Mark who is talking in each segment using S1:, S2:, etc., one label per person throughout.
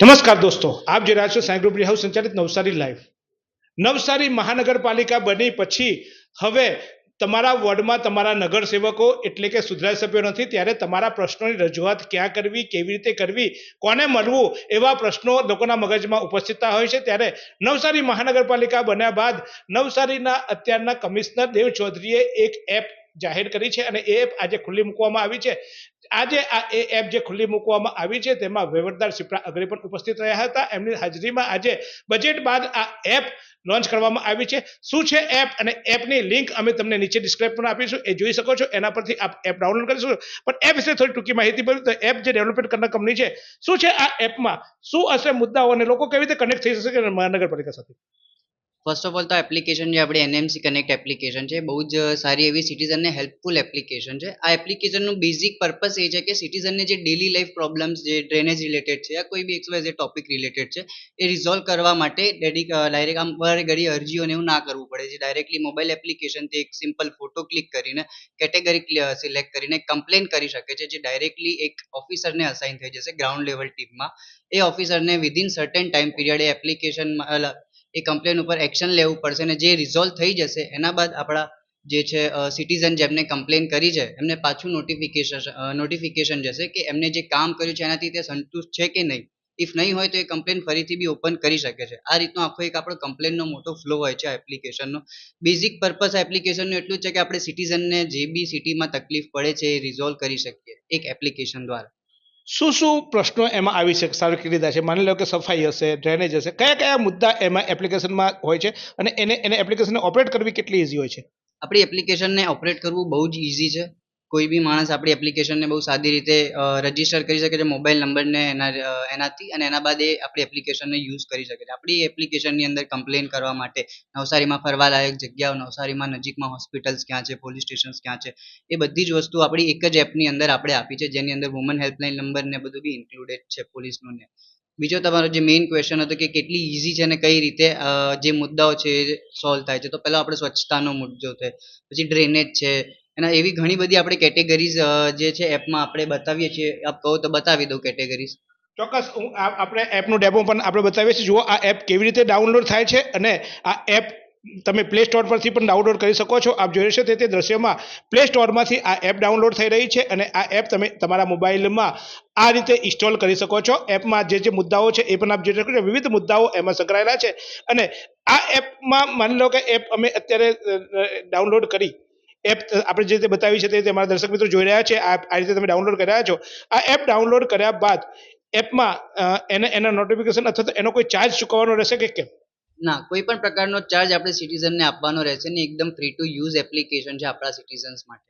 S1: નમસ્કાર દોસ્તો, આપ જે રહ્યા છો સાઈ ગ્રુપ સંચાલિત નવસારી લાઈવ. નવસારી મહાનગરપાલિકા બની પછી હવે તમારા વોર્ડમાં તમારા નગરસેવકો એટલે કે સુધરાઈ સભ્યો નથી, ત્યારે તમારા પ્રશ્નોની રજૂઆત ક્યાં કરવી, કેવી રીતે કરવી, કોને મળવું એવા પ્રશ્નો લોકોના મગજમાં ઉપસ્થિતતા હોય છે. ત્યારે નવસારી મહાનગરપાલિકા બન્યા બાદ નવસારીના અત્યારના કમિશનર દેવ ચૌધરીએ એક એપ જાહેર કરી છે અને એ એપ આજે ખુલ્લી મૂકવામાં આવી છે. આજે આ એ એપ જે ખુલ્લી મૂકવામાં આવી છે, તેમાં વહીવટદાર સિપ્રા અગ્રે પણ ઉપસ્થિત રહ્યા હતા. એમની હાજરીમાં આજે બજેટ બાદ આ એપ લોન્ચ કરવામાં આવી છે. શું છે એપ અને એપની લિંક અમે તમને નીચે ડિસ્ક્રિપ્શન આપીશું. એ જોઈ શકો છો. એના પરથી આપ એપ ડાઉનલોડ કરીશું પણ એપ વિશે થોડી ટૂંકી માહિતી બોલું તો એપ જે ડેવલપમેન્ટ કરનાર કંપની છે, શું છે આ એપમાં? શું હશે મુદ્દાઓ અને લોકો કેવી રીતે કનેક્ટ થઈ શકે મહાનગરપાલિકા સાથે.
S2: ફર્સ્ટ ઓફ ઓલ તો એપ્લિકેશન જે આપણી એનએમસી કનેક્ટ એપ્લિકેશન છે, બહુ જ સારી એવી સિટીઝનને હેલ્પફુલ એપ્લિકેશન છે. આ એપ્લિકેશનનું બેઝિક પર્પસ એ છે કે સિટીઝનને જે ડેલી લાઈફ પ્રોબ્લેમ્સ જે ડ્રેનેજ રિલેટેડ છે, યા કોઈ બી એક્સવાય જે ટોપિક રિલેટેડ છે, એ રિઝોલ્વ કરવા માટે ડેડિક ડાયરેક્ટ આમ વારે ઘડી અરજીઓને એવું ના કરવું પડે. જે ડાયરેક્ટલી મોબાઈલ એપ્લિકેશનથી એક સિમ્પલ ફોટો ક્લિક કરીને કેટેગરી સિલેક્ટ કરીને કમ્પ્લેન કરી શકે છે. જે ડાયરેક્ટલી એક ઓફિસરને અસાઇન થઈ જશે ગ્રાઉન્ડ લેવલ ટીમમાં એ ઓફિસરને વિધિન સર્ટેન ટાઈમ પીરિયડ એ એપ્લિકેશનમાં એ કમ્પ્લેન ઉપર એક્શન લેવું પડશે અને જે રિઝોલ્વ થઈ જશે, એના બાદ આપણા જે છે સિટીઝન જેમને કમ્પ્લેન કરી છે, એમને પાછું નોટિફિકેશન નોટિફિકેશન જશે કે એમને જે કામ કર્યું છે, એનાથી તે સંતુષ્ટ છે કે નહીં. ઇફ નહીં હોય તો એ કમ્પ્લેન ફરીથી બી ઓપન કરી શકે છે. આ રીતનો આખો એક આપણો કમ્પ્લેનનો મોટો ફ્લો હોય છે આ એપ્લિકેશનનો બેઝિક પર્પસ એપ્લિકેશનનું એટલું છે કે આપણે સિટીઝનને જે બી સિટીમાં તકલીફ પડે છે એ રિઝોલ્વ કરી શકીએ એક એપ્લિકેશન દ્વારા.
S1: શું શું પ્રશ્નો એમાં આવી શકે? સારી રીતે છે. માની લો કે સફાઈ હશે ડ્રેનેજ હશે, કયા કયા મુદ્દા એમાં એપ્લિકેશનમાં હોય છે અને એને એને એપ્લિકેશનને ઓપરેટ કરવી કેટલી ઇઝી હોય છે?
S2: આપણી એપ્લિકેશનને ઓપરેટ કરવું બહુ જ ઇઝી છે. કોઈ બી માણસ આપણી એપ્લિકેશનને બહુ સાદી રીતે રજિસ્ટર કરી શકે છે મોબાઈલ નંબરને એના એનાથી અને એના બાદ એ આપણી એપ્લિકેશનને યુઝ કરી શકે છે. આપણી એપ્લિકેશનની અંદર કમ્પ્લેન કરવા માટે નવસારીમાં ફરવાલાયક જગ્યાઓ, નવસારીમાં નજીકમાં હોસ્પિટલ્સ ક્યાં છે પોલીસ સ્ટેશન્સ ક્યાં છે, એ બધી જ વસ્તુ આપણી એક જ એપની અંદર આપણે આપી છે, જેની અંદર વુમન હેલ્પલાઇન નંબર ને બધું બી ઇન્ક્લુડેડ છે પોલીસનું ને બીજો તમારો જે મેઇન ક્વેશ્ચન હતો કે કેટલી ઇઝી છે અને કઈ રીતે જે મુદ્દાઓ છે એ સોલ્વ થાય છે, તો પહેલાં આપણે સ્વચ્છતાનો મુદ્દો છે, પછી ડ્રેનેજ છે એના એવી ઘણી બધી આપણે કેટેગરીઝ જે છે એપમાં આપણે બતાવીએ છીએ. આપ કહો તો બતાવી દઉં કેટેગરીઝ
S1: ચોક્કસ, હું આપણે એપનું ડેમો પણ આપણે બતાવીએ છીએ. જુઓ, આ એપ કેવી રીતે ડાઉનલોડ થાય છે અને આ એપ તમે પ્લે સ્ટોર પરથી પણ ડાઉનલોડ કરી શકો છો. આપ જોઈ શકો તે દ્રશ્યમાં પ્લે સ્ટોરમાંથી આ એપ ડાઉનલોડ થઈ રહી છે અને આ એપ તમે તમારા મોબાઈલમાં આ રીતે ઇન્સ્ટોલ કરી શકો છો. એપમાં જે જે મુદ્દાઓ છે એ પણ આપ જોઈ શકો છો. વિવિધ મુદ્દાઓ એમાં સંકળાયેલા છે અને આ એપમાં માની લો કે એપ અમે અત્યારે ડાઉનલોડ કરી એપ આપણે જે રીતે બતાવી છે તે રીતે અમારા દર્શક મિત્રો જોઈ રહ્યા છે. આ આ રીતે તમે ડાઉનલોડ કર્યા છો. આ એપ ડાઉનલોડ કર્યા બાદ એપમાં એને એના નોટિફિકેશન અથવા તો એનો કોઈ ચાર્જ ચૂકવવાનો રહેશે કે કેમ?
S2: ના કોઈ પણ પ્રકારનો ચાર્જ આપણે સિટીઝનને આપવાનો રહેશે ને એકદમ ફ્રી ટુ યુઝ એપ્લિકેશન છે આપણા સિટીઝન્સ માટે.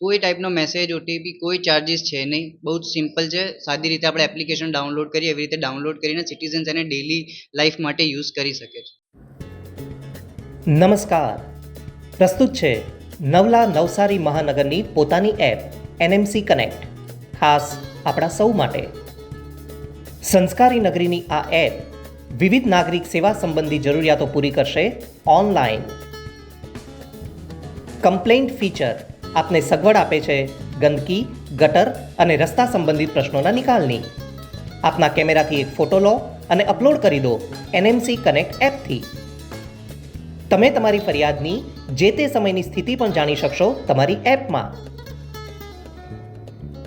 S2: કોઈ ટાઈપનો મેસેજ ઓટીપી કોઈ ચાર્જિસ છે નહીં. બહુ જ સિમ્પલ છે. સાદી રીતે આપણે એપ્લિકેશન ડાઉનલોડ કરીએ એવી રીતે ડાઉનલોડ કરીને સિટીઝન્સ એને ડેલી લાઈફ માટે યુઝ કરી શકે છે.
S3: નમસ્કાર. પ્રસ્તુત છે નવલા નવસારી મહાનગરની પોતાની એપ, એનએમસી કનેક્ટ. ખાસ આપણા સૌ માટે. સંસ્કારી નગરીની આ એપ વિવિધ નાગરિક સેવા સંબંધી જરૂરિયાતો પૂરી કરશે ઓનલાઈન. કમ્પ્લેન્ટ ફીચર આપને સગવડ આપે છે ગંદકી, ગટર અને રસ્તા સંબંધિત પ્રશ્નોના નિકાલની. આપના કેમેરાથી એક ફોટો લો અને અપલોડ કરી દો એનએમસી કનેક્ટ એપથી. તમે તમારી ફરિયાદની જે તે સમયની સ્થિતિ પણ જાણી શકશો તમારી એપમાં.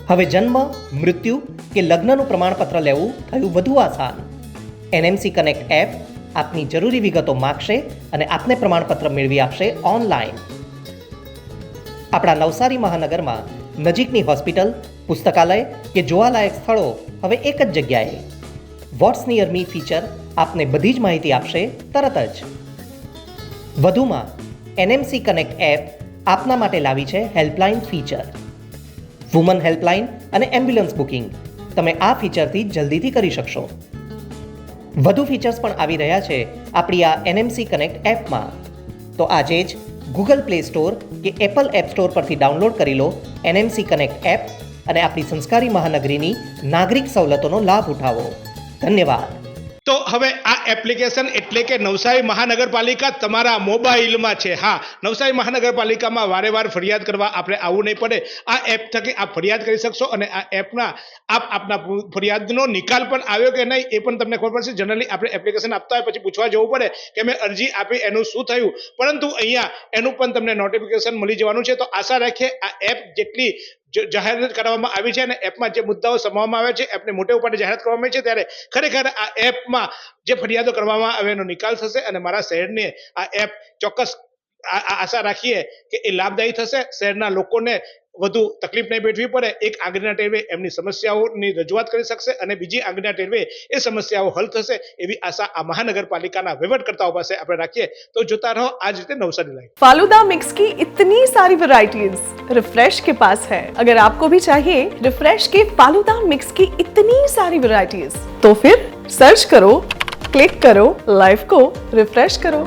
S3: હવે જન્મ, મૃત્યુ કે લગ્નનું પ્રમાણપત્ર લેવું થયું વધુ આસાન. એનએમસી કનેક્ટ એપ આપની જરૂરી વિગતો માગશે અને આપને પ્રમાણપત્ર મેળવી આપશે ઓનલાઈન. આપણા નવસારી મહાનગરમાં નજીકની હોસ્પિટલ, પુસ્તકાલય કે જોવાલાયક સ્થળો હવે એક જ જગ્યાએ. વોટ્સ નિયર મી ફીચર આપને બધી જ માહિતી આપશે તરત જ. વધુમાં, એનએમસી કનેક્ટ એપ આપના માટે લાવી છે હેલ્પલાઇન ફીચર. વુમન હેલ્પલાઇન અને એમ્બ્યુલન્સ બુકિંગ. તમે આ ફીચરથી જલ્દીથી કરી શકશો. વધુ ફીચર્સ પણ આવી રહ્યા છે આપણી આ એનએમસી કનેક્ટ એપમાં. તો આજે જ ગૂગલ પ્લે સ્ટોર કે એપલ એપ સ્ટોર પરથી ડાઉનલોડ કરી લો એનએમસી કનેક્ટ એપ અને આપણી સંસ્કારી મહાનગરીની નાગરિક સવલતોનો લાભ ઉઠાવો. ધન્યવાદ.
S1: તો હવે આ એપ્લિકેશન એટલે કે નવસારી મહાનગરપાલિકા તમારા મોબાઈલમાં છે. હા, નવસારી મહાનગરપાલિકામાં વારે વાર ફરિયાદ કરવા આપણે આવવું નહીં પડે. આ એપ થકી આપ ફરિયાદ કરી શકશો અને આ એપના આપ આપના ફરિયાદનો નિકાલ પણ આવ્યો કે નહીં એ પણ તમને ખબર પડશે. જનરલી આપણે એપ્લિકેશન આપતા હોય પછી પૂછવા જવું પડે કે મેં અરજી આપી, એનું શું થયું? પરંતુ અહીંયા એનું પણ તમને નોટિફિકેશન મળી જવાનું છે. તો આશા રાખીએ આ એપ જેટલી જાહેરાત કરવામાં આવી છે અને એપમાં જે મુદ્દાઓ સમાવવામાં આવ્યા છે, એપને મોટે ઉપાડે જાહેરાત કરવામાં આવી છે, ત્યારે ખરેખર આ એપમાં જે ફરિયાદો કરવામાં આવે એનો નિકાલ થશે અને મારા શહેરને આ એપ ચોક્કસ આશા રાખીએ કે એ લાભદાયી થશે શહેરના લોકોને વધુ તકલીફ નહીં વેઠવી પડે એક આંગળીના ટેરવે એમની સમસ્યાઓની રજૂઆત કરી શકશે અને બીજી આંગળીના ટેરવે એ સમસ્યાઓ હલ થશે એવી આશા આ મહાનગરપાલિકાના વહીવટકર્તાઓ પાસે આપણે રાખીએ તો જોતા રહો આ જ રીતે નવસારી લાઈવ
S4: फालूदा मिक्स की इतनी सारी वैरायटीज रिफ्रेश के पास है अगर आपको भी चाहिए रिफ्रेश के फालूदा मिक्स की इतनी सारी वैरायटीज तो फिर सर्च करो क्लिक करो लाइफ को रिफ्रेश करो